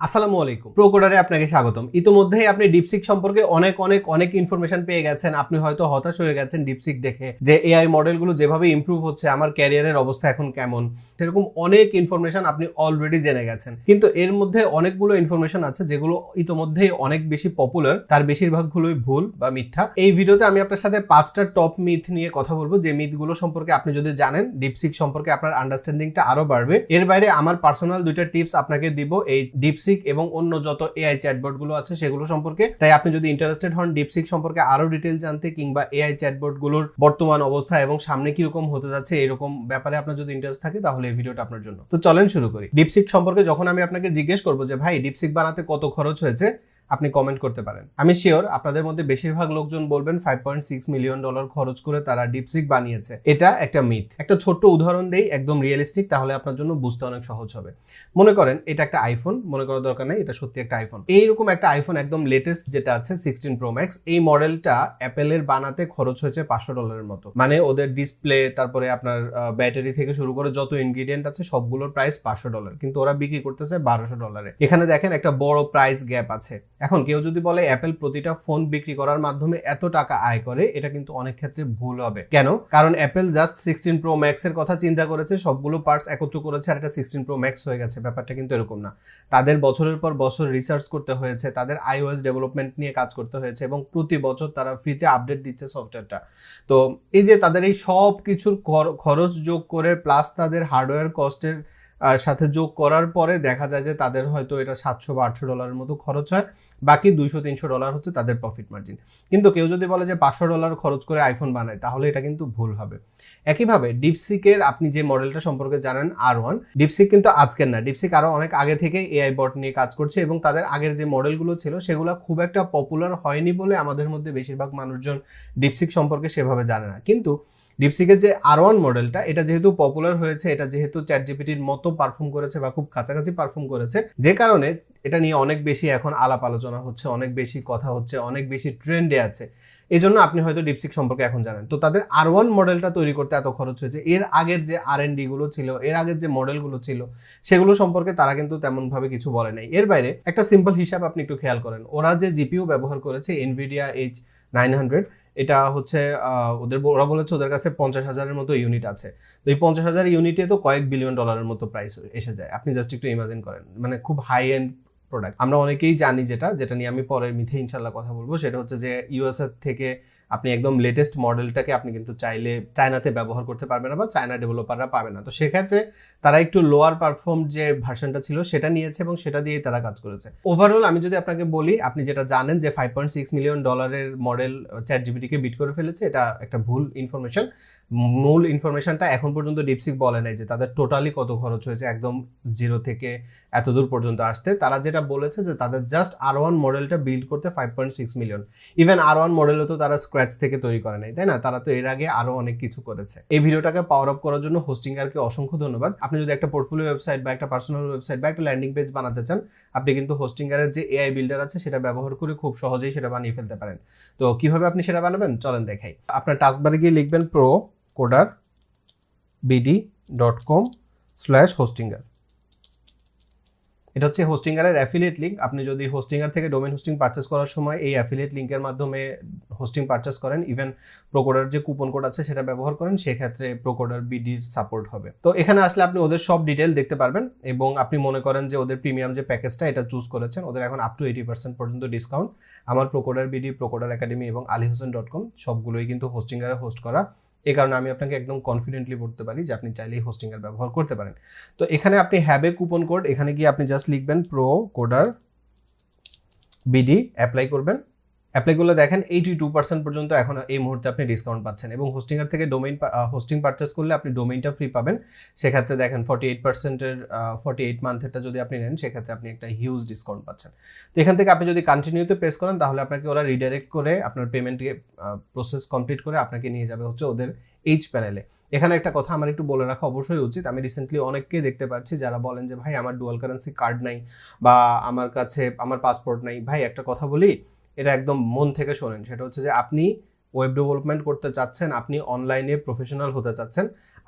আসসালামু আলাইকুম। প্রোকোডারে আপনাকে স্বাগতম। ইতিমধ্যেই আপনি ডিপসিক সম্পর্কে অনেক অনেক অনেক ইনফরমেশন পেয়ে গেছেন। আপনি হয়তো হতাশ হয়ে গেছেন ডিপসিক দেখে যে এআই মডেলগুলো যেভাবে ইমপ্রুভ হচ্ছে, আমার ক্যারিয়ারের অবস্থা এখন কেমন? সেরকম অনেক ইনফরমেশন আপনি অলরেডি জেনে গেছেন। কিন্তু এর মধ্যে অনেকগুলো ইনফরমেশন আছে যেগুলো ইতিমধ্যেই অনেক বেশি পপুলার তার বেশিরভাগগুলোই ভুল বা মিথ্যা। এই ভিডিওতে আমি আপনার সাথে পাঁচটা টপ মিথ নিয়ে কথা বলব। যে মিথগুলো সম্পর্কে আপনি যদি জানেন ডিপসিক সম্পর্কে আপনার আন্ডারস্ট্যান্ডিংটা আরও বাড়বে। এর বাইরে আমার পার্সোনাল দুইটা টিপস আপনাকে দিব। এই ডিপসিক এবং অন্য যত এআই চ্যাটবটগুলো আছে সেগুলো সম্পর্কে। তাই আপনি যদি ইন্টারেস্টেড হন ডিপসিক সম্পর্কে আরও ডিটেল জানতে কিংবা এআই গুলোর বর্তমান অবস্থা এবং সামনে কীরকম হতে যাচ্ছে এরকম ব্যাপারে আপনার যদি ইন্টারেস্ট থাকে তাহলে এই ভিডিওটা আপনার জন্য। তো চলেন শুরু করি। ডিপসিক সম্পর্কে যখন আমি আপনাকে জিজ্ঞেস করব যে, ভাই ডিপসিক বানাতে কত খরচ হয়েছে? আপনি কমেন্ট করতে পারেন। আমি শিওর আপনাদের মধ্যে বেশিরভাগ লোকজন বলবেন five point six million dollar খরচ করে তারা ডিপসিক বানিয়েছে। এটা একটা মিথ একটা ছোট্ট উদাহরণ দেই, একদম রিয়েলিস্টিক তাহলে আপনার জন্য বুঝতে অনেক সহজ হবে। মনে করেন, এটা একটা আইফোন মনে করার দরকার নেই, এটা সত্যি একটা আইফোন এইরকম একটা আইফোন একদম লেটেস্ট যেটা আছে সিক্সটিন প্রো ম্যাক্স এই মডেলটা অ্যাপেলের বানাতে খরচ হয়েছে পাঁচশো ডলারের মতো। মানে ওদের ডিসপ্লে তারপরে আপনার ব্যাটারি থেকে শুরু করে যত ইনগ্রিডিয়েন্ট আছে, সবগুলোর প্রাইস পাঁচশো ডলার কিন্তু ওরা বিক্রি করতেছে বারোশো ডলারে এখানে দেখেন একটা বড় প্রাইস গ্যাপ আছে। এখন কেউ যদি বলে অ্যাপেল প্রতিটা ফোন বিক্রি করার মাধ্যমে এত টাকা আয় করে, এটা কিন্তু অনেক ক্ষেত্রে ভুল হবে। কেন? কারণ Apple just sixteen pro max এর কথা চিন্তা করেছে, সবগুলো পার্টস একত্র করেছে আর এটা সিক্সটিন প্রো ম্যাক্স হয়ে গেছে। ব্যাপারটা কিন্তু এরকম না। তাদের বছরের পর বছর রিসার্চ করতে হয়েছে, তাদের আইওএস ডেভেলপমেন্ট নিয়ে কাজ করতে হয়েছে এবং প্রতি বছর তারা ফ্রিতে আপডেট দিচ্ছে সফটওয়্যারটা তো এই যে তাদের এই সব কিছুর খরচ যোগ করে প্লাস তাদের হার্ডওয়্যার কস্টের সাথে যোগ করার পরে দেখা যায় যে তাদের হয়তো এটা সাতশো বা আটশো ডলারের মতো খরচ হয়। বাকি দুইশো, তিনশো ডলার হচ্ছে তাদের প্রফিট মার্জিন কিন্তু কেউ যদি বলে যে পাঁচশো ডলার খরচ করে আইফোন বানায়, তাহলে এটা কিন্তু ভুল হবে। একইভাবে ডিপসিকের আপনি যে মডেলটা সম্পর্কে জানেন আর ওয়ান ডিপসিক কিন্তু আজকের না। ডিপসিক আরও অনেক আগে থেকে এআই বট নিয়ে কাজ করছে এবং তাদের আগের যে মডেলগুলো ছিল, সেগুলো খুব একটা পপুলার হয়নি বলে আমাদের মধ্যে বেশিরভাগ মানুষজন ডিপসিক সম্পর্কে সেভাবে জানে না। কিন্তু ডিপসিকের যে আর ওয়ান মডেলটা এটা যেহেতু পপুলার হয়েছে, এটা যেহেতু চ্যাট জিপিটির মতো পারফর্ম করেছে বা খুব কাছাকাছি পারফর্ম করেছে, যে কারণে এটা নিয়ে অনেক বেশি এখন আলাপ আলোচনা হচ্ছে, অনেক বেশি কথা হচ্ছে, অনেক বেশি ট্রেন্ডে আছে। এই জন্য আপনি হয়তো ডিপসিক সম্পর্কে এখন জানেন। তো তাদের আর ওয়ান মডেলটা তৈরি করতে এত খরচ হয়েছে। এর আগের যে আর এনগুলো ছিল, এর আগের যে মডেলগুলো ছিল, সেগুলো সম্পর্কে তারা কিন্তু তেমনভাবে কিছু বলে নাই। এর বাইরে একটা সিম্পল হিসাব আপনি একটু খেয়াল করেন। ওরা যে জিপিও ব্যবহার করেছে এনভিডিয়া এইচ নাইন হান্ড্রেড এটা হচ্ছে ওদের ওরা বলেছে ওদের কাছে পঞ্চাশ হাজারের মতো ইউনিট আছে। তো এই পঞ্চাশ হাজার ইউনিটে তো কয়েক বিলিয়ন ডলারের মতো প্রাইস এসে যায়। আপনি জাস্ট একটু ইমাজিন করেন। মানে খুব হাই এন্ড প্রোডাক্ট আমরা অনেকেই জানি যেটা যেটা নিয়ে আমি পরের মিথে ইনশাল্লাহ কথা বলব, সেটা হচ্ছে যে ইউএসএ থেকে আপনি একদম লেটেস্ট মডেলটাকে আপনি কিন্তু চাইলে চায়নাতে ব্যবহার করতে পারবেন না বা চায়না ডেভেলপাররা পাবে না। তো সেক্ষেত্রে তারা একটু লোয়ার পারফর্ম যে ভার্সনটা ছিল, সেটা নিয়েছে এবং সেটা দিয়েই তারা কাজ করেছে। ওভারঅল আমি যদি আপনাকে বলি, আপনি যেটা জানেন যে ফাইভ পয়েন্ট সিক্স মিলিয়ন ডলারের মডেল চ্যাট জিবিটিকে বিট করে ফেলেছে, এটা একটা ভুল ইনফরমেশন মূল ইনফরমেশনটা এখন পর্যন্ত ডিপসিক বলে নাই যে তাদের টোটালি কত খরচ হয়েছে, একদম জিরো থেকে এত দূর পর্যন্ত আসতে। তারা যেটা বলেছে যে তাদের জাস্ট আর ওয়ান মডেলটা বিল্ড করতে five point six million even R one মডেলও তো তারা থেকে তৈরি করে নাই, তাই না? তারা তো এর আগে আরও অনেক কিছু করেছে। এই ভিডিওটাকে পাওয়ার আপ করার জন্য হোস্টিংয়ারকে অসংখ্য ধন্যবাদ। আপনি যদি একটা পোর্টফোলিও ওয়েবসাইট বা একটা পার্সোনাল ওয়েবসাইট বা একটা ল্যান্ডিং পেজ বানাতে চান, আপনি কিন্তু হোস্টিংয়ারের যে এআই বিল্ডার আছে, সেটা ব্যবহার করে খুব সহজেই সেটা বানিয়ে ফেলতে পারেন। তো কীভাবে আপনি সেটা বানাবেন? চলেন দেখাই। আপনার টাস্কবারে গিয়ে লিখবেন Pro Coder BD dot com slash Hostinger এটা হচ্ছে হোস্টিংয়ারের অ্যাফিলিয়েট লিঙ্ক আপনি যদি হোস্টিংয়ার থেকে ডোমেন হোস্টিং পারচেস করার সময় এই অ্যাফিলিয়েট লিঙ্কের মাধ্যমে হোস্টিং পারচেস করেন ইভেন প্রোকোডার যে কুপন কোড আছে সেটা ব্যবহার করেন, সেক্ষেত্রে প্রোকোডার বিডির সাপোর্ট হবে। তো এখানে আসলে আপনি ওদের সব ডিটেল দেখতে পারবেন এবং আপনি মনে করেন যে ওদের প্রিমিয়াম যে প্যাকেজটা এটা চুজ করেছেন, ওদের এখন আপ টু এইটি পার্সেন্ট পর্যন্ত ডিসকাউন্ট আমার প্রোকোডার বিডি প্রোকোডার একাডেমি এবং আলী হোসেন ডট কম সবগুলোই কিন্তু হোস্টিংয়ারে হোস্ট করা এই কারণে আমি আপনাকে একদম কনফিডেন্টলি বলতে পারি যে আপনি চাইলেই হোস্টিংয়ের ব্যবহার করতে পারেন। তো এখানে আপনি হ্যাবে কুপন কোড এখানে গিয়ে আপনি জাস্ট লিখবেন প্রো কোডার বিডি অ্যাপ্লাই করবেন। অ্যাপ্লাই করলে দেখেন এইটি টু পার্সেন্ট পর্যন্ত এখন এই মুহূর্তে আপনি ডিসকাউন্ট পাচ্ছেন এবং হোস্টিংয়ের থেকে ডোমেইন হোস্টিং পারচেস করলে আপনি ডোমেইনটা ফ্রি পাবেন। সেক্ষেত্রে দেখেন ফর্টি এইট পার্সেন্টের ফর্টি এইট মান্থেরটা যদি আপনি নেন, সেক্ষেত্রে আপনি একটা হিউজ ডিসকাউন্ট পাচ্ছেন। তো এখান থেকে আপনি যদি কন্টিনিউতে প্রেস করেন, তাহলে আপনাকে ওরা রিডাইরেক্ট করে আপনার পেমেন্টকে প্রসেস কমপ্লিট করে আপনাকে নিয়ে যাবে হচ্ছে ওদের এইচ প্যানেলে এখানে একটা কথা আমার একটু বলে রাখা অবশ্যই উচিত। আমি রিসেন্টলি অনেককে দেখতে পাচ্ছি যারা বলেন যে, ভাই, আমার ডুয়াল কারেন্সি কার্ড নাই বা আমার কাছে, আমার পাসপোর্ট নাই। ভাই, একটা কথা বলি এটা একদম মন থেকে শোনেন। সেটা হচ্ছে যে আপনি ওয়েব ডেভেলপমেন্ট করতে চাচ্ছেন, আপনি অনলাইনে প্রফেশনাল হতে চাচ্ছেন,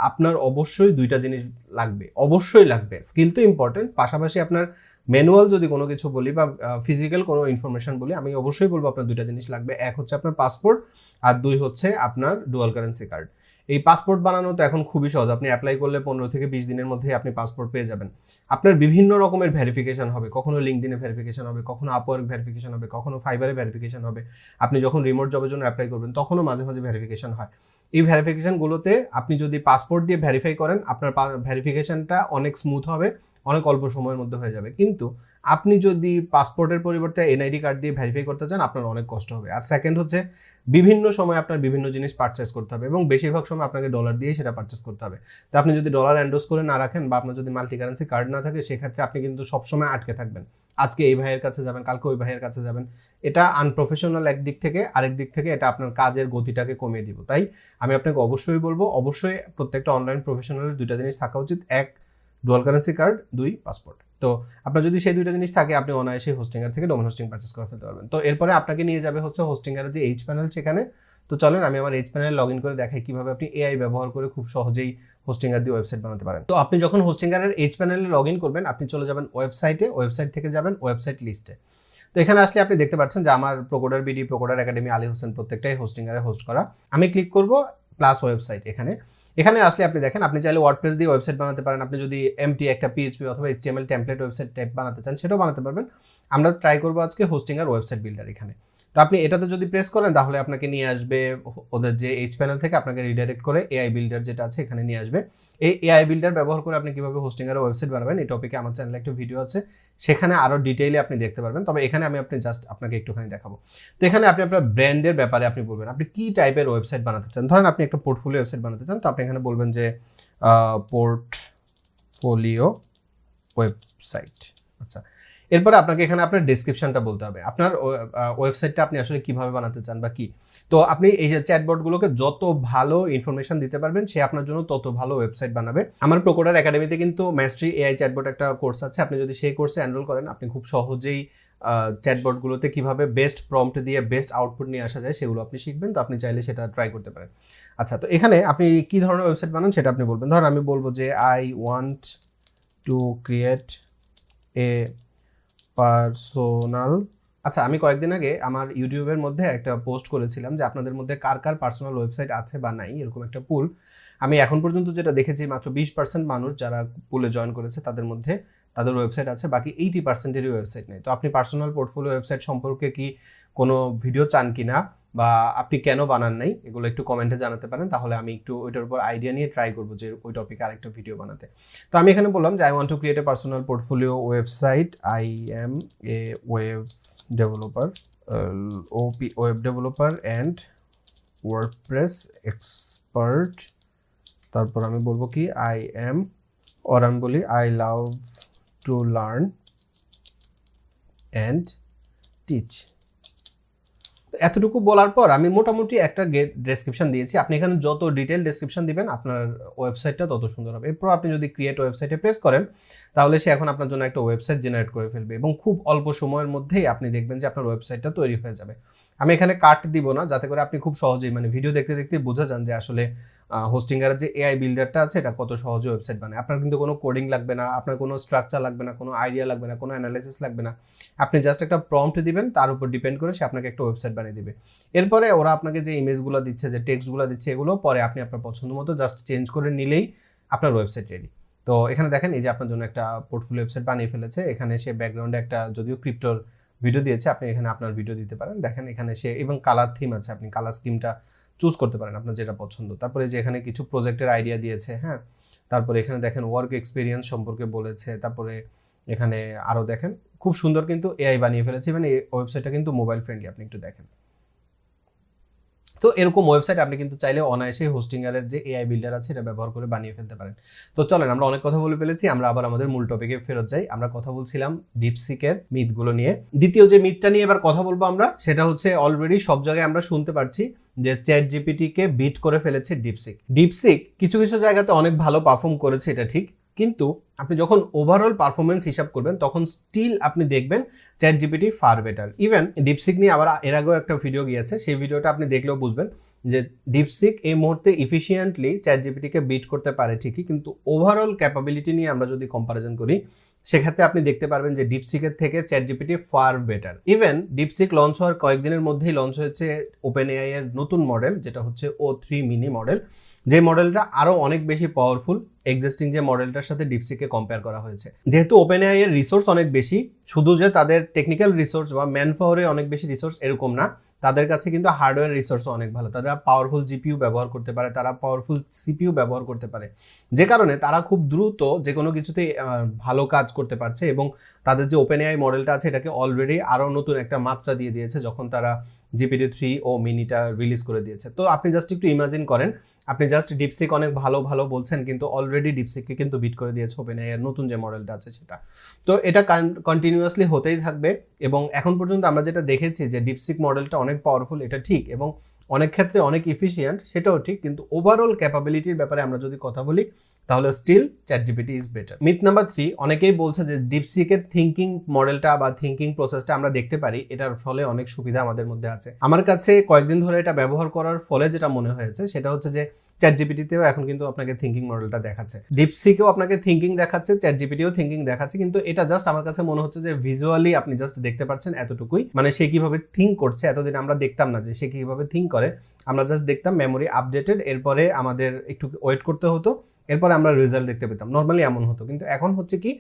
আপনার অবশ্যই দুইটা জিনিস লাগবে। অবশ্যই লাগবে। স্কিল তো ইম্পর্টেন্ট পাশাপাশি আপনার ম্যানুয়াল যদি কোনো কিছু বলি বা ফিজিক্যাল কোনো ইনফরমেশন বলি, আমি অবশ্যই বলব আপনার দুইটা জিনিস লাগবে। এক হচ্ছে আপনার পাসপোর্ট আর দুই হচ্ছে আপনার ডুয়াল কারেন্সি কার্ড এই পাসপোর্ট বানানো তো এখন খুবই সহজ। আপনি অ্যাপ্লাই করলে পনেরো থেকে বিশ দিনের মধ্যে আপনি পাসপোর্ট পেয়ে যাবেন। আপনার বিভিন্ন রকমের ভেরিফিকেশন হবে। কখনো লিঙ্কদিনে ভেরিফিকেশন হবে, কখনো আপওয়ার্ক ভেরিফিকেশন হবে, কখনো ফাইবারে ভেরিফিকেশন হবে। আপনি যখন রিমোট জবের জন্য অ্যাপ্লাই করবেন, তখনও মাঝে মাঝে ভেরিফিকেশন হয়। এই ভেরিফিকেশনগুলোতে আপনি যদি পাসপোর্ট দিয়ে ভেরিফাই করেন, আপনার ভেরিফিকেশনটা অনেক স্মুথ হবে। অনেক অল্প সময়ের মধ্যে হয়ে যাবে। কিন্তু আপনি যদি পাসপোর্টের পরিবর্তে এনআইডি কার্ড দিয়ে ভেরিফাই করতে চান, আপনার অনেক কষ্ট হবে। আর সেকেন্ড হচ্ছে, বিভিন্ন সময় আপনার বিভিন্ন জিনিস পারচেস করতে হবে এবং বেশিরভাগ সময় আপনাকে ডলার দিয়ে সেটা পারচেস করতে হবে। তো আপনি যদি ডলার অ্যান্ডোজ করে না রাখেন বা আপনার যদি মাল্টি কারেন্সি কার্ড না থাকে, সেক্ষেত্রে আপনি কিন্তু সবসময় আটকে থাকবেন। আজকে এই ভাইয়ের কাছে যাবেন, কালকে ওই ভাইয়ের কাছে যাবেন। এটা আনপ্রফেশনাল একদিক থেকে, আরেক দিক থেকে এটা আপনার কাজের গতিটাকে কমিয়ে দিব। তাই আমি আপনাকে অবশ্যই বলব, অবশ্যই প্রত্যেকটা অনলাইন প্রফেশনালের দুইটা জিনিস থাকা উচিত। এক ডুয়াল কারেন্সি কার্ড দুই পাসপোর্ট তো আপনার যদি সেই দুইটা জিনিস থাকে, আপনি অনায়াসে হোস্টিংয়ার থেকে ডোমেন হোস্টিং পারচেস করে ফেলতে পারবেন। তো এরপরে আপনাকে নিয়ে যাবে হচ্ছে হোস্টিংয়ারের যে এইচ প্যানেল সেখানে। তো চলেন আমি আমার এইচ প্যানেল লগ ইন করে দেখাই কীভাবে আপনি এআই ব্যবহার করে খুব সহজেই হোস্টিংয়ার দিয়ে ওয়েবসাইট বানাতে পারেন। তো আপনি যখন হোস্টিংয়ারের এইচ প্যানেলে লগ ইন করবেন, আপনি চলে যাবেন ওয়েবসাইটে ওয়েবসাইট থেকে যাবেন ওয়েবসাইট লিস্টে তো এখানে আসলে আপনি দেখতে পাচ্ছেন যে আমার ProCoder BD ProCoder academy Ali Hossain প্রত্যেকটাই হোস্টিংয়ারে হোস্ট করা। আমি ক্লিক করব প্লাস ওয়েবসাইট এখানে। এখানে আসলে আপনি দেখেন, আপনি চাইলে ওয়ার্ডপ্রেস দিয়ে ওয়েবসাইট বানাতে পারেন। আপনি যদি এমটি একটা পিএইচপি অথবা এইচটিএমএল টেমপ্লেট ওয়েবসাইট টাইপ বানাতে চান, সেটাও বানাতে পারবেন। আমরা ট্রাই করব আজকে হোস্টিং আর ওয়েবসাইট বিল্ডার এখানে। তো আপনি এটাতে যদি প্রেস করেন, তাহলে আপনাকে নিয়ে আসবে ওদের যে এইচ প্যানেল থেকে আপনাকে রিডাইরেক্ট করে এআই বিল্ডার যেটা আছে এখানে নিয়ে আসবে। এই এআই বিল্ডার ব্যবহার করে আপনি কীভাবে হোস্টিং আর ওয়েবসাইট বানাবেন, এই টপিকে আমার চ্যানেলে একটা ভিডিও আছে। সেখানে আরও ডিটেইলে আপনি দেখতে পারবেন। তবে এখানে আমি আপনি জাস্ট আপনাকে একটুখানি দেখাবো। তো এখানে আপনি আপনার ব্র্যান্ডের ব্যাপারে আপনি বলবেন, আপনি কী টাইপের ওয়েবসাইট বানাতে চান? ধরেন আপনি একটা পোর্টফোলিও ওয়েবসাইট বানাতে চান, তো আপনি এখানে বলবেন যে পোর্টফোলিও ওয়েবসাইট এরপরে আপনাকে এখানে আপনার ডেসক্রিপশনটা বলতে হবে। আপনার ওয়েবসাইটটা আপনি আসলে কীভাবে বানাতে চান বা কি? তো আপনি এই যে চ্যাটবটগুলোকে যত ভালো ইনফরমেশন দিতে পারবেন, সে আপনার জন্য তত ভালো ওয়েবসাইট বানাবে। আমার প্রোকোডার একাডেমিতে কিন্তু ম্যাস্ট্রি এআই চ্যাটবট একটা কোর্স আছে। আপনি যদি সেই কোর্সে এনরোল করেন, আপনি খুব সহজেই চ্যাটবটগুলোতে কীভাবে বেস্ট প্রম্পট দিয়ে বেস্ট আউটপুট নিয়ে আসা যায়, সেগুলো আপনি শিখবেন। তো আপনি চাইলে সেটা ট্রাই করতে পারেন। আচ্ছা তো এখানে আপনি কি ধরনের ওয়েবসাইট বানান সেটা আপনি বলবেন। ধরেন আমি বলব যে I want to create a personal আচ্ছা আমি কয়েকদিন আগে আমার ইউটিউবের মধ্যে একটা পোস্ট করেছিলাম যে আপনাদের মধ্যে কার কার পার্সোনাল ওয়েবসাইট আছে বা নাই, এরকম একটা পুল আমি এখন পর্যন্ত যেটা দেখেছি, মাত্র বিশ পার্সেন্ট মানুষ যারা পুলে জয়েন করেছে, তাদের মধ্যে তাদের ওয়েবসাইট আছে, বাকি এইটি পার্সেন্টেরই ওয়েবসাইট নেই। তো আপনি পার্সোনাল পোর্টফোলিও ওয়েবসাইট সম্পর্কে কি কোনো ভিডিও চান কি না বা আপনি কেন বানান নাই, এগুলো একটু কমেন্টে জানাতে পারেন, তাহলে আমি একটু ওইটার উপর আইডিয়া নিয়ে ট্রাই করব যে ওই টপিকে আরেকটা ভিডিও বানাতে। তো আমি এখানে বললাম যে I want to create a personal portfolio website I am a web developer OP web developer and WordPress expert তারপর আমি বলব কি আই এম আমি বলি I love to learn and teach এতটুকু বলার পর আমি মোটামুটি একটা গেট ডেসক্রিপশন দিয়েছি। আপনি এখানে যত ডিটেল ডেসক্রিপশন দিবেন, আপনার ওয়েবসাইটটা তত সুন্দর হবে। এরপর আপনি যদি ক্রিয়েট ওয়েবসাইটে প্রেস করেন, তাহলে সে এখন আপনার জন্য একটা ওয়েবসাইট জেনারেট করে ফেলবে এবং খুব অল্প সময়ের মধ্যেই আপনি দেখবেন যে আপনার ওয়েবসাইটটা তৈরি হয়ে যাবে। আমি এখানে কাট দিব না, যাতে করে আপনি খুব সহজেই মানে ভিডিও দেখতে দেখতে বোঝা যান যে আসলে হোস্টিংয়ের যে এআই বিল্ডারটা আছে, এটা কত সহজে ওয়েবসাইট বানায়। আপনার কিন্তু কোনো কোডিং লাগবে না, আপনার কোনো স্ট্রাকচার লাগবে না, কোনো আইডিয়া লাগবে না, কোনো অ্যানালাইসিস লাগবে না। আপনি জাস্ট একটা প্রম্পট দিবেন, তার উপর ডিপেন্ড করে সে আপনাকে একটা ওয়েবসাইট বানিয়ে দিবে। এরপরে ওরা আপনাকে যে ইমেজগুলো দিচ্ছে, যে টেক্সটগুলো দিচ্ছে, এগুলো পরে আপনি আপনার পছন্দ মতো জাস্ট চেঞ্জ করে নিলেই আপনার ওয়েবসাইট রেডি তো এখানে দেখেন এই যে আপনার জন্য একটা পোর্টফোলিও ওয়েবসাইট বানিয়ে ফেলেছে। এখানে সে ব্যাকগ্রাউন্ডে একটা, যদিও ক্রিপ্টোর ভিডিও দিয়েছে, আপনি এখানে আপনার ভিডিও দিতে পারেন। দেখেন এখানে সে, এবং কালার থিম আছে, আপনি কালার স্কিমটা চুজ করতে পারেন আপনার যেটা পছন্দ। তারপরে যে এখানে কিছু প্রজেক্টের আইডিয়া দিয়েছে হ্যাঁ? তারপরে এখানে দেখেন ওয়ার্ক এক্সপিরিয়েন্স সম্পর্কে বলেছে, তারপরে এখানে আরও দেখেন। খুব সুন্দর কিন্তু এআই বানিয়ে ফেলেছে এবং এই ওয়েবসাইটটা কিন্তু মোবাইল ফ্রেন্ডলি আপনি একটু দেখেন। তো এরকম ওয়েবসাইট আপনি কিন্তু চাইলে অনায়াসে হোস্টিংয়ারের যে এআই বিল্ডার আছে, এটা ব্যবহার করে বানিয়ে ফেলতে পারেন। তো চলেন, আমরা অনেক কথা বলে ফেলেছি, আমরা আবার আমাদের মূল টপিকে ফেরত যাই। আমরা কথা বলছিলাম ডিপসিকের মিথগুলো নিয়ে। দ্বিতীয় যে মিথটা নিয়ে এবার কথা বলব আমরা, সেটা হচ্ছে অলরেডি সব জায়গায় আমরা শুনতে পারছি যে চ্যাট জিপিটিকে বিট করে ফেলেছে ডিপসিক ডিপসিক কিছু কিছু জায়গাতে অনেক ভালো পারফর্ম করেছে, এটা ঠিক। কিন্তু আপনি যখন ওভারঅল পারফরমেন্স হিসাব করবেন, তখন স্টিল আপনি দেখবেন chat GPT far better even DeepSeek নিয়ে আবার এর আগেও একটা ভিডিও গিয়েছে, সেই ভিডিওটা আপনি দেখলেও বুঝবেন যে ডিপসিক এই মুহূর্তে ইফিসিয়েন্টলি চ্যাট জিপিটিকে বিট করতে পারে ঠিকই, কিন্তু ওভারঅল ক্যাপাবিলিটি নিয়ে আমরা যদি কম্পারিজন করি, সেক্ষেত্রে আপনি দেখতে পারবেন যে ডিপসিকের থেকে chat GPT far better even DeepSeek launch হওয়ার কয়েকদিনের মধ্যেই লঞ্চ হয়েছে ওপেন এআই এর নতুন মডেল যেটা হচ্ছে ও থ্রি মিনি মডেল যে মডেলটা আরও অনেক বেশি পাওয়ারফুল এক্সিস্টিং যে মডেলটার সাথে ডিপসিকে কম্পেয়ার করা হয়েছে। যেহেতু ওপেন এআই এর রিসোর্স অনেক বেশি, শুধু যে তাদের টেকনিক্যাল রিসোর্স বা ম্যান পাওয়ারে অনেক বেশি রিসোর্স এরকম না, তাদের কাছে কিন্তু হার্ডওয়্যার রিসোর্স অনেক ভালো। তারা পাওয়ারফুল জিপিইউ ব্যবহার করতে পারে, তারা পাওয়ারফুল সিপিইউ ব্যবহার করতে পারে। যে কারণে তারা খুব দ্রুত যে কোনো কিছুতেই ভালো কাজ করতে পারছে এবং তাদের যে ওপেন এআই মডেলটা আছে, এটাকে অলরেডি আরও নতুন একটা মাত্রা দিয়ে দিয়েছে, যখন তারা জিপিটি থ্রি ও মিনিটা রিলিজ করে দিয়েছে। তো আপনি জাস্ট একটু ইমাজিন করেন, আপনি জাস্ট ডিপসিক অনেক ভালো ভালো বলছেন, কিন্তু অলরেডি ডিপসিককে কিন্তু বিট করে দিয়েছে ওপেন এর নতুন যে মডেলটা আছে সেটা। তো এটা কন্টিনিউয়াসলি হতেই থাকবে এবং এখন পর্যন্ত আমরা যেটা দেখেছি যে ডিপসিক মডেলটা অনেক পাওয়ারফুল এটা ঠিক এবং অনেক ক্ষেত্রে অনেক ইফিসিয়েন্ট সেটাও ঠিক, কিন্তু ওভারঅল ক্যাপাবিলিটির ব্যাপারে আমরা যদি কথা বলি, তাহলে still chat GPT is better myth number three অনেকেই বলছে যে ডিপসিকের থিঙ্কিং মডেলটা বা থিঙ্কিং প্রসেসটা আমরা দেখতে পারি, এটার ফলে অনেক সুবিধা আমাদের মধ্যে আছে। আমার কাছে কয়েকদিন ধরে এটা ব্যবহার করার ফলে যেটা মনে হয়েছে, সেটা হচ্ছে যে চ্যাট জিপিটিতেও এখন কিন্তু আপনাকে থিঙ্কিং মডেলটা দেখাচ্ছে। ডিপসিকেও আপনাকে থিঙ্কিং দেখাচ্ছে চ্যাট জিপিটিও থিঙ্কিং দেখাচ্ছে, কিন্তু এটা জাস্ট আমার কাছে মনে হচ্ছে যে ভিজুয়ালি আপনি জাস্ট দেখতে পাচ্ছেন এতটুকুই। মানে সে কীভাবে থিঙ্ক করছে, এতদিন আমরা দেখতাম না যে সে কীভাবে থিঙ্ক করে। আমরা জাস্ট দেখতাম মেমোরি আপডেটেড এরপরে আমাদের একটু ওয়েট করতে হতো, এরপরে আমরা রেজাল্ট দেখতে পেতাম। নর্মালি এমন হতো, কিন্তু এখন হচ্ছে কি,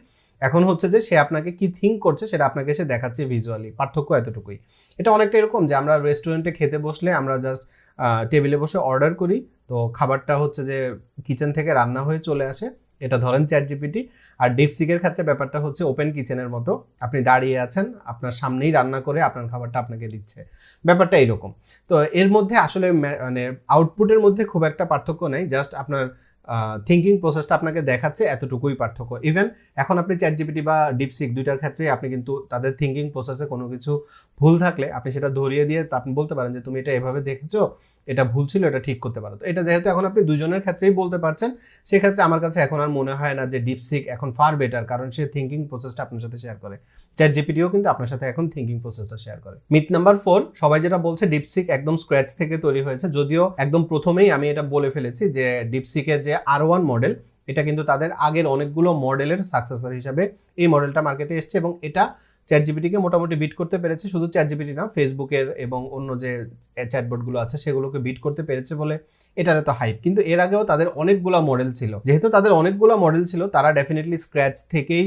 এখন হচ্ছে যে সে আপনাকে কি থিঙ্ক করছে সেটা আপনাকে সে দেখাচ্ছে ভিজুয়ালি পার্থক্য এতটুকুই। এটা অনেকটা এরকম যে আমরা রেস্টুরেন্টে খেতে বসলে আমরা জাস্ট টেবিলে বসে অর্ডার করি। তো খাবারটা হচ্ছে যে কিচেন থেকে রান্না হয়ে চলে আসে। এটা ধরেন চ্যাট জিপিটি আর ডিপসিকের ক্ষেত্রে ব্যাপারটা হচ্ছে ওপেন কিচেনের মতো। আপনি দাঁড়িয়ে আছেন, আপনার সামনেই রান্না করে আপনার খাবারটা আপনাকে দিচ্ছে। ব্যাপারটা এরকম। তো এর মধ্যে আসলে মানে আউটপুটের মধ্যে খুব একটা পার্থক্য নেই। জাস্ট আপনার থিঙ্কিং প্রসেসটা আপনাকে দেখাচ্ছে, এতটুকুই পার্থক্য। ইভেন এখন আপনি চ্যাট জিপিটি বা ডিপসিক দুইটার ক্ষেত্রে আপনি কিন্তু তাদের থিঙ্কিং প্রসেসে কোনো কিছু ভুল থাকলে আপনি সেটা ধরিয়ে দিয়ে আপনি বলতে পারেন যে, তুমি এটা এভাবে দেখেছ এটা ভুল ছিল, এটা ঠিক করতে পারো। তো এটা যেহেতু এখন আপনি দুজনের ক্ষেত্রেই বলতে পারছেন, সেক্ষেত্রে আমার কাছে এখন আর মনে হয় না যে ডিপসিক এখন ফার বেটার কারণ সে থিঙ্কিং প্রসেসটা আপনার সাথে শেয়ার করে। চ্যাট জিপিটিও কিন্তু আপনার সাথে এখন থিঙ্কিং প্রসেসটা শেয়ার করে। মিথ নাম্বার ফোর সবাই যেটা বলছে ডিপসিক একদম স্ক্র্যাচ থেকে তৈরি হয়েছে, যদিও একদম প্রথমেই আমি এটা বলে ফেলেছি যে ডিপসিকের যে আর ওয়ান মডেল এটা কিন্তু তাদের আগের অনেকগুলো মডেলের সাকসেসর হিসাবে এই মডেলটা মার্কেটে এসছে এবং এটা চ্যাট জিপিটিকে মোটামুটি বিট করতে পেরেছে, শুধু চ্যাট জিপিটি না ফেসবুকের এবং অন্য যে চ্যাটবোর্ডগুলো আছে, সেগুলোকে বিট করতে পেরেছে বলে এটার এত হাইপ কিন্তু এর আগেও তাদের অনেকগুলো মডেল ছিল। যেহেতু তাদের অনেকগুলো মডেল ছিল, তারা ডেফিনেটলি স্ক্র্যাচ থেকেই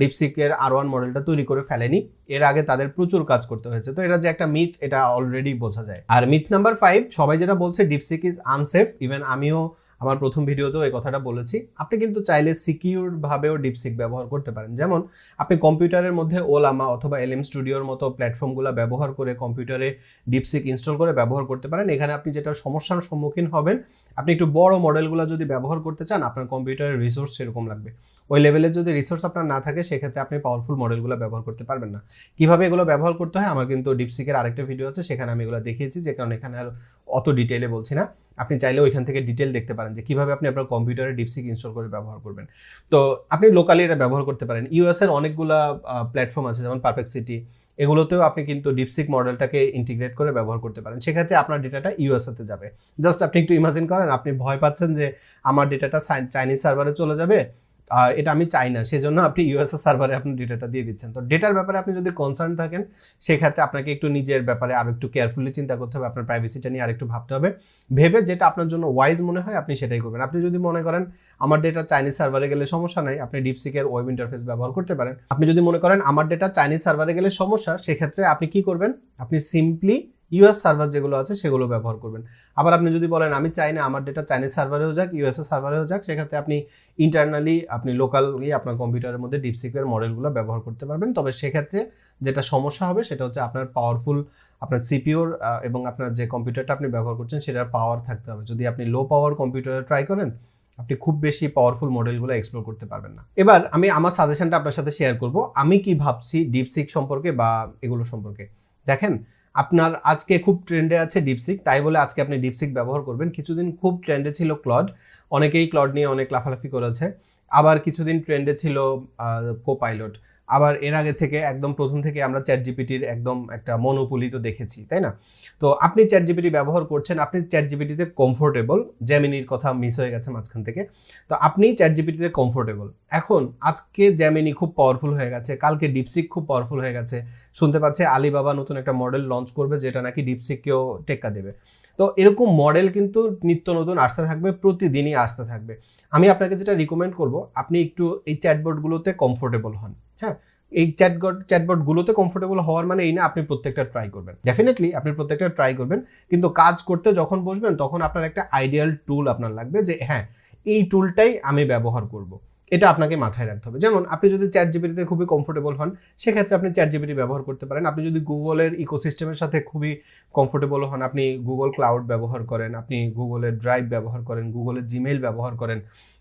ডিপসিকের আর ওয়ান মডেলটা তৈরি করে ফেলেনি। এর আগে তাদের প্রচুর কাজ করতে হয়েছে। তো এটা যে একটা মিথ এটা অলরেডি বোঝা যায়। আর মিথ নাম্বার ফাইভ সবাই যেটা বলছে ডিপসিক ইজ আনসেফ ইভেন আমিও আমার প্রথম ভিডিওতেও এই কথাটা বলেছি। আপনি কিন্তু চাইলে সিকিউর ভাবেও ডিপসিক ব্যবহার করতে পারেন। যেমন, আপনি কম্পিউটারের মধ্যে ওলামা অথবা এলএম স্টুডিওর মতো প্ল্যাটফর্মগুলো ব্যবহার করে কম্পিউটারে ডিপসিক ইনস্টল করে ব্যবহার করতে পারেন। এখানে আপনি যেটা সমস্যার সম্মুখীন হবেন, আপনি একটু বড় মডেলগুলো যদি ব্যবহার করতে চান, আপনার কম্পিউটারের রিসোর্স সেরকম লাগবে। ওই লেভেলের যদি রিসোর্স আপনার না থাকে, সেক্ষেত্রে আপনি পাওয়ারফুল মডেলগুলো ব্যবহার করতে পারবেন না। কীভাবে এগুলো ব্যবহার করতে হয়, আমার কিন্তু ডিপসিকের আরেকটা ভিডিও আছে, সেখানে আমি এগুলো দেখিয়েছি যে কারণে এখানে আর অত ডিটেলে বলছি না। আপনি চাইলে ওইখান থেকে ডিটেল দেখতে পারেন যে কীভাবে আপনি আপনার কম্পিউটারে ডিপসিক ইনস্টল করে ব্যবহার করবেন। তো আপনি লোকালি এটা ব্যবহার করতে পারেন। ইউএসের অনেকগুলা প্ল্যাটফর্ম আছে, যেমন পারফেক্ট সিটি এগুলোতেও আপনি কিন্তু ডিপসিক মডেলটাকে ইন্টিগ্রেট করে ব্যবহার করতে পারেন। সেক্ষেত্রে আপনার ডেটাটা ইউএসএতে যাবে। জাস্ট আপনি একটু ইমাজিন করেন, আপনি ভয় পাচ্ছেন যে আমার ডেটাটা চাইনিজ সার্ভারে চলে যাবে এটা আমি চাই না, সেজন্য আপনি ইউএসএ সার্ভারে আপনি ডেটাটা দিয়ে দিচ্ছেন। তো ডেটার ব্যাপারে আপনি যদি কনসার্ন থাকেন, সেক্ষেত্রে আপনাকে একটু নিজের ব্যাপারে আরও একটু কেয়ারফুলি চিন্তা করতে হবে, আপনার প্রাইভেসিটা নিয়ে আরেকটু ভাবতে হবে। ভেবে যেটা আপনার জন্য ওয়াইজ মনে হয়, আপনি সেটাই করবেন। আপনি যদি মনে করেন, আমার ডেটা চাইনিজ সার্ভারে গেলে সমস্যা নাই, আপনি ডিপসিকের ওয়েব ইন্টারফেস ব্যবহার করতে পারেন। আপনি যদি মনে করেন, আমার ডেটা চাইনিজ সার্ভারে গেলে সমস্যা, সেক্ষেত্রে আপনি কি করবেন? আপনি সিম্পলি ইউএস সার্ভার যেগুলো আছে সেগুলো ব্যবহার করবেন। আবার আপনি যদি বলেন, আমি চাই না, আমার ডেটা চাইনিজ সার্ভারেও যাক ইউএসএ সার্ভারেও যাক সেক্ষেত্রে আপনি ইন্টারনালি আপনি লোকালি আপনার কম্পিউটারের মধ্যে ডিপসিকের মডেলগুলো ব্যবহার করতে পারবেন। তবে সেক্ষেত্রে যেটা সমস্যা হবে সেটা হচ্ছে আপনার পাওয়ারফুল আপনার সিপিওর এবং আপনার যে কম্পিউটারটা আপনি ব্যবহার করছেন সেটার পাওয়ার থাকতে হবে। যদি আপনি লো পাওয়ার কম্পিউটারে ট্রাই করেন, আপনি খুব বেশি পাওয়ারফুল মডেলগুলো এক্সপ্লোর করতে পারবেন না। এবার আমি আমার সাজেশনটা আপনার সাথে শেয়ার করব। আমি কি ভাবছি ডিপসিক সম্পর্কে বা এগুলো সম্পর্কে? দেখেন আপনার আজকে খুব ট্রেন্ডে আছে ডিপসিক তাই বলে আজকে আপনি ডিপসিক ব্যবহার করবেন। কিছুদিন খুব ট্রেন্ডে ছিল ক্লড অনেকেই ক্লড নিয়ে অনেক লাফালাফি করেছে। আবার কিছুদিন ট্রেন্ডে ছিল কো পাইলট আবার এর আগে থেকে একদম প্রথম থেকে আমরা চ্যাট জিপিটির একদম একটা মনোপলি তো দেখেছি, তাই না? তো আপনি চ্যাট জিপিটি ব্যবহার করছেন, আপনি চ্যাট জিপিটিতে কমফোর্টেবল জ্যামিনির কথা মিস হয়ে গেছে মাঝখান থেকে, তো আপনি চ্যাট জিপিটিতে কমফোর্টেবল এখন আজকে জ্যামিনি খুব পাওয়ারফুল হয়ে গেছে, কালকে ডিপসিক খুব পাওয়ারফুল হয়ে গেছে, শুনতে পাচ্ছে আলিবাবা নতুন একটা মডেল লঞ্চ করবে, যেটা নাকি ডিপসিককেও টেক্কা দেবে। তো এরকম মডেল কিন্তু নিত্য নতুন আসতে থাকবে, প্রতিদিনই আসতে থাকবে। আমি আপনাকে যেটা রিকমেন্ড করব, আপনি একটু এই চ্যাটবোর্ডগুলোতে কমফোর্টেবল হন। হ্যাঁ এই চ্যাটবট চ্যাটবটগুলোতে কমফোর্টেবল হওয়ার মানে এই না আপনি প্রত্যেকটা ট্রাই করবেন। ডেফিনেটলি আপনি প্রত্যেকটা ট্রাই করবেন, কিন্তু কাজ করতে যখন বসবেন তখন আপনার একটা আইডিয়াল টুল আপনার লাগবে যে হ্যাঁ এই টুলটাই আমি ব্যবহার করব। এটা আপনাকে মাথায় রাখতে হবে। যেমন আপনি যদি চ্যাট জিবিটিতে খুবই কমফোর্টেবল হন, সেক্ষেত্রে আপনি চ্যাট জিবিটি ব্যবহার করতে পারেন। আপনি যদি গুগলের ইকোসিস্টেমের সাথে খুবই কমফোর্টেবল হন, আপনি গুগল ক্লাউড ব্যবহার করেন, আপনি গুগলের ড্রাইভ ব্যবহার করেন, গুগলের জিমেইল ব্যবহার করেন,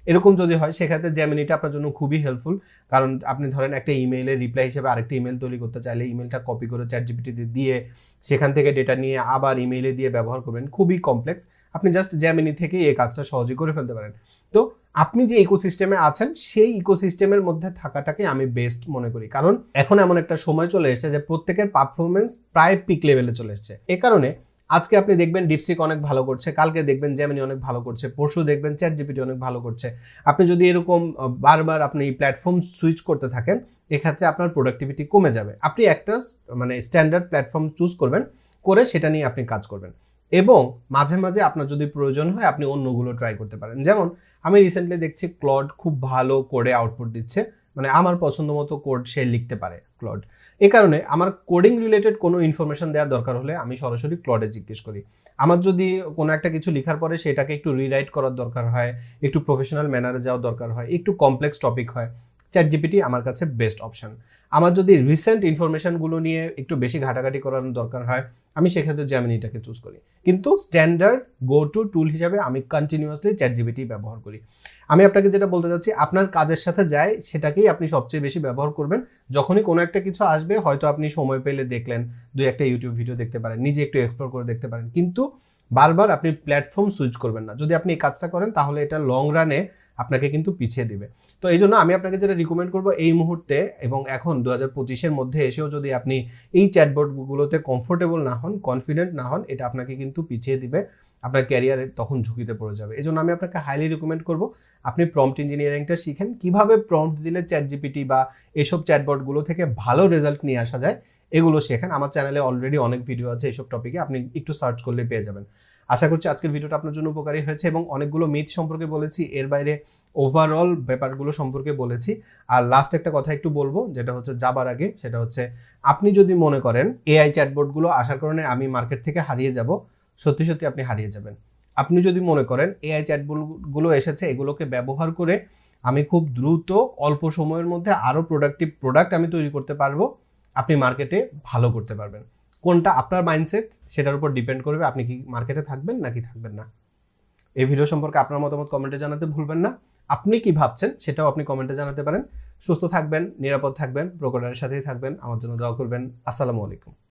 এরকম যদি হয়, সেক্ষেত্রে জ্যামিনিটা আপনার জন্য খুবই হেল্পফুল কারণ আপনি ধরেন একটা ইমেইলের রিপ্লাই হিসেবে আরেকটা ইমেল তৈরি করতে চাইলে ইমেলটা কপি করে চ্যাট জিপিটিতে দিয়ে সেখান থেকে ডেটা নিয়ে আবার ইমেইলে দিয়ে ব্যবহার করবেন। খুবই কমপ্লেক্স আপনি জাস্ট জ্যামিনি থেকে এই কাজটা সহজে করে ফেলতে পারেন। তো আপনি যে ইকোসিস্টেমে আছেন, সেই ইকোসিস্টেমের মধ্যে থাকাটাকে আমি বেস্ট মনে করি। কারণ এখন এমন একটা সময় চলে এসেছে যে প্রত্যেকের পারফরমেন্স প্রায় পিক লেভেলে চলে এসেছে। এ কারণে আজকে আপনি দেখবেন ডিপসিক অনেক ভালো করছে, কালকে দেখবেন জ্যামিনি অনেক ভালো করছে, পরশু দেখবেন চ্যাট জিপিটি অনেক ভালো করছে। আপনি যদি এরকম বারবার আপনি এই প্ল্যাটফর্ম সুইচ করতে থাকেন, এক্ষেত্রে আপনার প্রোডাক্টিভিটি কমে যাবে। আপনি একটা মানে স্ট্যান্ডার্ড প্ল্যাটফর্ম চুজ করবেন, করে সেটা নিয়ে আপনি কাজ করবেন। এবং মাঝে মাঝে আপনার যদি প্রয়োজন হয়, আপনি অন্যগুলো ট্রাই করতে পারেন। যেমন, আমি রিসেন্টলি দেখছি ক্লড খুব ভালো করে আউটপুট দিচ্ছে। মানে আমার পছন্দ মতো কোড সে লিখতে পারে ক্লড এ কারণে আমার কোডিং রিলেটেড কোনো ইনফরমেশন দেওয়ার দরকার হলে আমি সরাসরি ক্লডে জিজ্ঞেস করি। আমার যদি কোনো একটা কিছু লেখার পরে সেটাকে একটু রিরাইট করার দরকার হয়, একটু প্রফেশনাল ম্যানারে যাওয়ার দরকার হয়, একটু কমপ্লেক্স টপিক হয় চ্যাট জিপিটি আমার কাছে বেস্ট অপশন আমার যদি রিসেন্ট ইনফরমেশনগুলো নিয়ে একটু বেশি ঘাটাঘাটি করার দরকার হয়, আমি সেক্ষেত্রে জ্যামিনিটাকে চুজ করি। কিন্তু স্ট্যান্ডার্ড গো টু টুল হিসাবে আমি কন্টিনিউয়াসলি চ্যাট জিপিটি ব্যবহার করি। আমি আপনাকে যেটা বলতে চাচ্ছি, আপনার কাজের সাথে যায়, সেটাকেই আপনি সবচেয়ে বেশি ব্যবহার করবেন। যখনই কোনো একটা কিছু আসবে, হয়তো আপনি সময় পেলে দেখলেন, দুই একটা ইউটিউব ভিডিও দেখতে পারেন, নিজে একটু এক্সপ্লোর করে দেখতে পারেন। কিন্তু বারবার আপনি প্ল্যাটফর্ম সুইচ করবেন না। যদি আপনি এই কাজটা করেন, তাহলে এটা লং রানে আপনাকে কিন্তু পিছিয়ে দিবে। তো এই জন্য আমি আপনাকে যেটা রিকমেন্ড করব এই মুহূর্তে এবং এখন দু হাজার পঁচিশের মধ্যে এসেও যদি আপনি এই চ্যাটবোর্ডগুলোতে কমফোর্টেবল না হন কনফিডেন্ট না হন, এটা আপনাকে কিন্তু পিছিয়ে দিবে। আপনার ক্যারিয়ারে তখন ঝুঁকিতে পড়ে যাবে। এই জন্য আমি আপনাকে হাইলি রিকমেন্ড করব আপনি প্রম্পট ইঞ্জিনিয়ারিংটা শিখেন। কীভাবে প্রম্পট দিলে চ্যাট জিপিটি বা এসব চ্যাটবোর্ডগুলো থেকে ভালো রেজাল্ট নিয়ে আসা যায়, এগুলো শেখেন। আমার চ্যানেলে অলরেডি অনেক ভিডিও আছে এইসব টপিকে আপনি একটু সার্চ করলে পেয়ে যাবেন। আশা করছি আজকের ভিডিওটা আপনার জন্য উপকারী হয়েছে এবং অনেকগুলো মিথ সম্পর্কে বলেছি, এর বাইরে ওভারঅল ব্যাপারগুলো সম্পর্কে বলেছি। আর লাস্ট একটা কথা একটু বলব, যেটা হচ্ছে যাবার আগে, সেটা হচ্ছে আপনি যদি মনে করেন এআই চ্যাটবোর্ডগুলো আসার কারণে আমি মার্কেট থেকে হারিয়ে যাব, সত্যি সত্যি আপনি হারিয়ে যাবেন। আপনি যদি মনে করেন এআই চ্যাটবোর্ডগুলো এসেছে, এগুলোকে ব্যবহার করে আমি খুব দ্রুত অল্প সময়ের মধ্যে আরও প্রোডাক্টিভ প্রোডাক্ট আমি তৈরি করতে পারব, আপনি মার্কেটে ভালো করতে পারবেন। কোনটা? আপনার মাইন্ডসেট সেটার উপর ডিপেন্ড করবে আপনি কি মার্কেটে থাকবেন নাকি থাকবেন না। এই ভিডিও সম্পর্কে আপনার মতামত কমেন্টে জানাতে ভুলবেন না। আপনি কি ভাবছেন সেটাও আপনি কমেন্টে জানাতে পারেন। সুস্থ থাকবেন, নিরাপদ থাকবেন প্রকোডারের সাথেই থাকবেন। আমার জন্য দোয়া করবেন। আসসালামু আলাইকুম।